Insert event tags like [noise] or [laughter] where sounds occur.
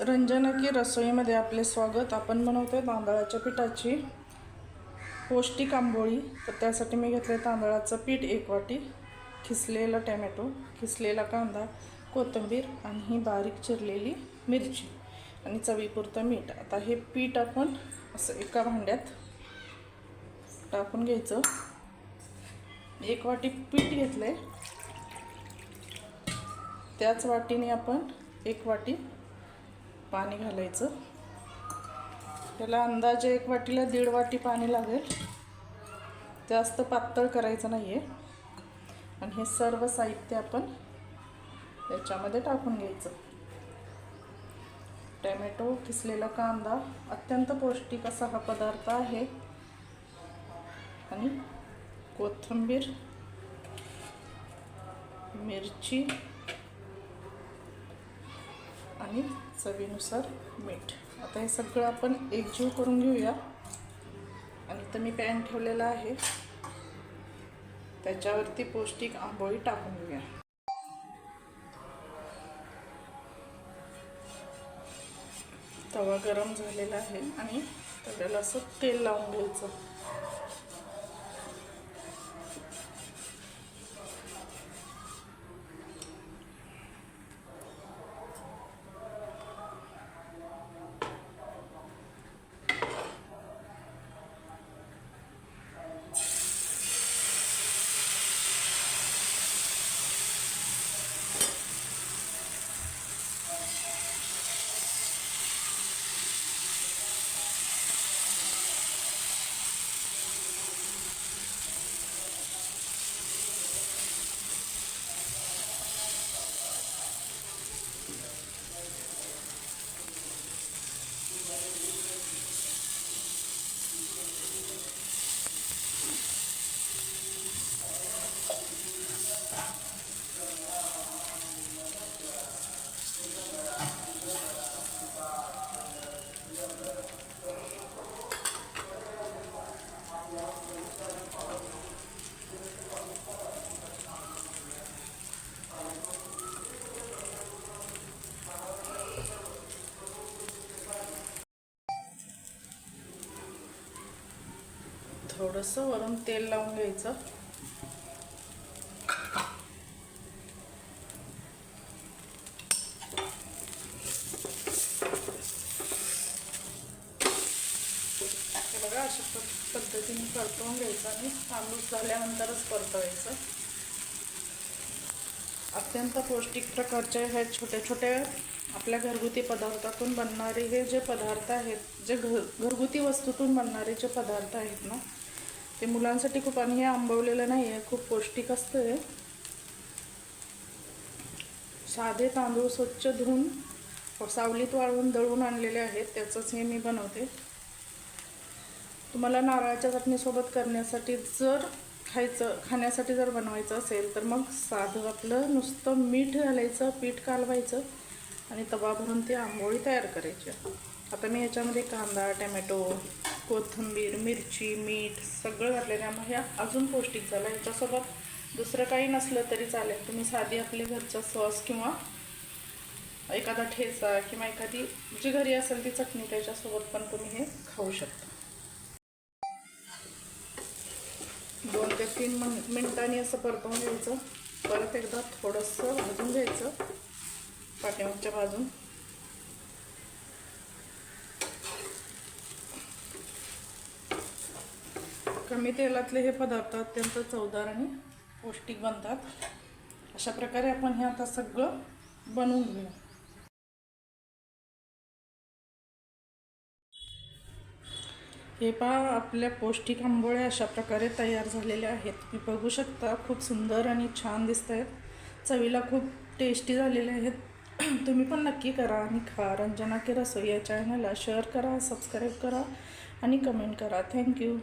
रंजना की रसोईमध्ये आपले स्वागत. आपण बनवतोय तांदळाच्या पिठाची पौष्टिक आंबोळी. तर त्यासाठी मी घेतले तांदळाचं पीठ एक वाटी खिसलेला टॅमॅटो खिसलेला कांदा कोथिंबीर आणि ही बारीक चिरलेली मिरची आणि चवीपुरतं मीठ. आता हे पीठ आपण असं एका भांड्यात टाकून घ्यायचं. एक वाटी पीठ घेतलं आहे त्याच वाटीने आपण एक वाटी पाणी घालायचं. त्याला अंदाजे एक वाटीला दीड वाटी पाणी लागेल. जास्त पातळ करायचं नाही आहे आणि हे सर्व साहित्य आपण त्याच्यामध्ये टाकून घ्यायचं. टॅमॅटो किसलेला कांदा अत्यंत पौष्टिक असा हा पदार्थ आहे. आणि कोथिंबीर मिरची आणि चवीनुसार मीठ. आता हे सगळं आपण एकजीव करून घेऊया. आणि तर मी पॅन ठेवलेला आहे. त्याच्यावरती पौष्टिक आंबोळी टाकून घेऊया. तवा गरम झालेला आहे आणि तव्याला असं तेल लावून घ्यायचं. थोडंसं वरून तेल लावून घ्यायचं. बघा अशा पद्धतीने परतवून घ्यायचं आणि तांदूस झाल्यानंतरच परतवायचं. अत्यंत पौष्टिक प्रकारचे हे छोटे छोटे आपल्या घरगुती पदार्थातून बनणारे हे जे पदार्थ आहेत जे घर घरगुती वस्तूतून बनणारे जे पदार्थ आहेत ना ते मुलांसाठी खूप आणि हे आंबवलेलं नाही आहे खूप पौष्टिक असतं हे साधे तांदूळ स्वच्छ धुवून सावलीत वाळवून दळून आणलेले आहेत त्याचंच हे मी बनवते. तुम्हाला नारळाच्या चटणीसोबत करण्यासाठी जर खायचं खाण्यासाठी जर बनवायचं असेल तर मग साधं आपलं नुसतं मीठ घालायचं पीठ कालवायचं आणि तवा भरून ते आंबोळी तयार करायची. आता मी याच्यामध्ये कांदा टमॅटो कोथिंबीर मिरची मीठ सगळं घातलेलं आहे. मग ह्या अजून पौष्टिक झालं. याच्यासोबत दुसरं काही नसलं तरी चालेल. तुम्ही साधी आपले घरचा सॉस किंवा एखादा ठेचा किंवा एखादी जी घरी असेल ती चटणी त्याच्यासोबत पण तुम्ही हे खाऊ शकता. दोन ते तीन मिन मिनिटांनी असं परतवून घ्यायचं. परत एकदा थोडंसं भाजून घ्यायचं. पाठीमागच्या बाजून कमी तेलातले हे पदार्थ अत्यंत चवदार आणि पौष्टिक बनतात. अशा प्रकारे आपण हे आता सगळं बनवून घेऊया हे पहा आपल्या पौष्टिक आंबोळ्या अशा प्रकारे तयार झालेल्या आहेत. तुम्ही बघू शकता खूप सुंदर आणि छान दिसत आहेत चवीला खूप टेस्टी झालेल्या आहेत. [clears throat] तुम्ही पण नक्की करा आणि खा. रंजना के रसोई या चॅनलला शेअर करा सबस्क्राईब करा आणि कमेंट करा. थँक्यू